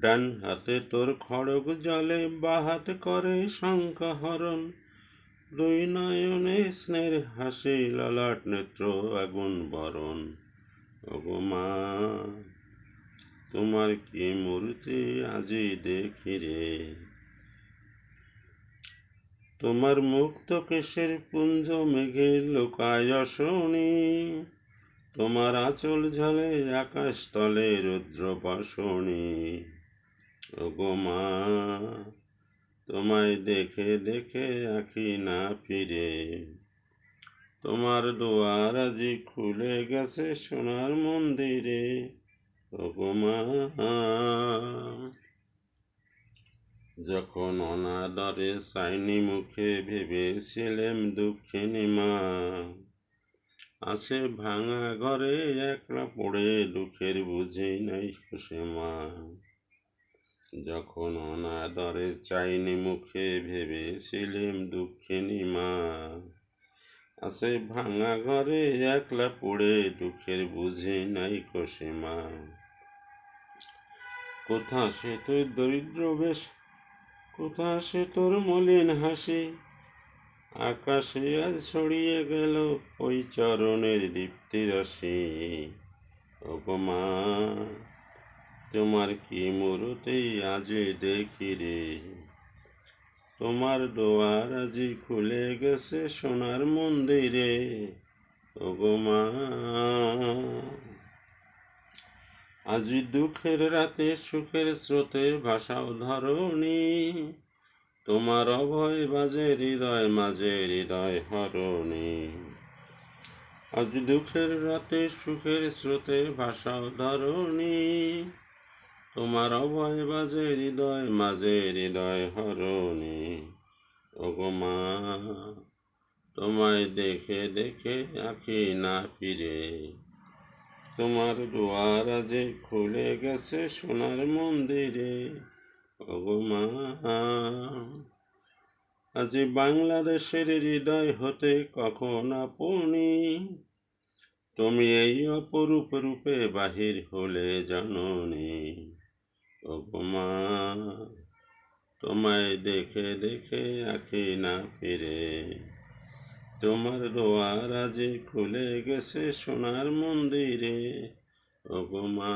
ডান হাতে তোর খড়গ জলে বাহাত করে শঙ্খহরণ। দুই নয়নে স্নেহ হাসি, ললাট নেত্র, আগুন বরণ। মা, তোমার কি মূর্তি আজি দেখি রে? তোমার মুক্ত কেশের পুঞ্জ মেঘে লোকায় শুনি তোমার আঁচল ঝলে আকাশ তলে রুদ্র বাসনি। ওগো মা, তোমায় দেখে দেখে আঁকি না ফিরে। তোমার দুয়ার আজি খুলে গেছে সোনার মন্দিরে। ওগো মা, যখন অনাদরে সাইনি মুখে ভেবেছিলেম দুঃখিনী মা, আসে ভাঙা ঘরে একলা পড়ে দুঃখের বুঝি নাই খুশি মা। যখন অনাদরে চাইনি মুখে ভেবেছিলেম দুঃখিনী মা আসে ভাঙা ঘরে একলা পড়ে দুঃখের বুঝি নাই খুশি মা কোথা সে তুই দরিদ্র বেশ, কোথা সে তোর মলিন হাসি? আকাশে আজ ছড়িয়ে গেল ওই চরণের দীপ্তি রশ্মি। ওগো মা তোমার কি মূরতি আজে দেখি রে? তোমার দোয়ার আজি খুলে গেছে সোনার মন্দিরে। ওগো মা। আজি দুঃখের রাতে সুখের স্রোতে ভাষাও ধরণী। তোমার অভয় বাজে হৃদয়, মাঝে হৃদয় হরণী। আজ দুঃখের রাতে সুখের স্রোতে ভাষাও ধরণী। তোমার অভয় বাজে হৃদয়, মাঝে হৃদয় হরণী। ওগো মা, তোমায় দেখে দেখে আঁকি না ফিরে। তোমার দুয়ার আজে খুলে গেছে সোনার মন্দিরে। ওগো মা, আজি বাংলাদেশের হৃদয় হতে কখন আপনি? তুমি এই অপরূপ রূপে বাহির হলে জাননি। ওগো মা তোমায় দেখে দেখে আঁকি না ফিরে। তোমার দোয়ার আজি খুলে গেছে সোনার মন্দিরে। উপমা।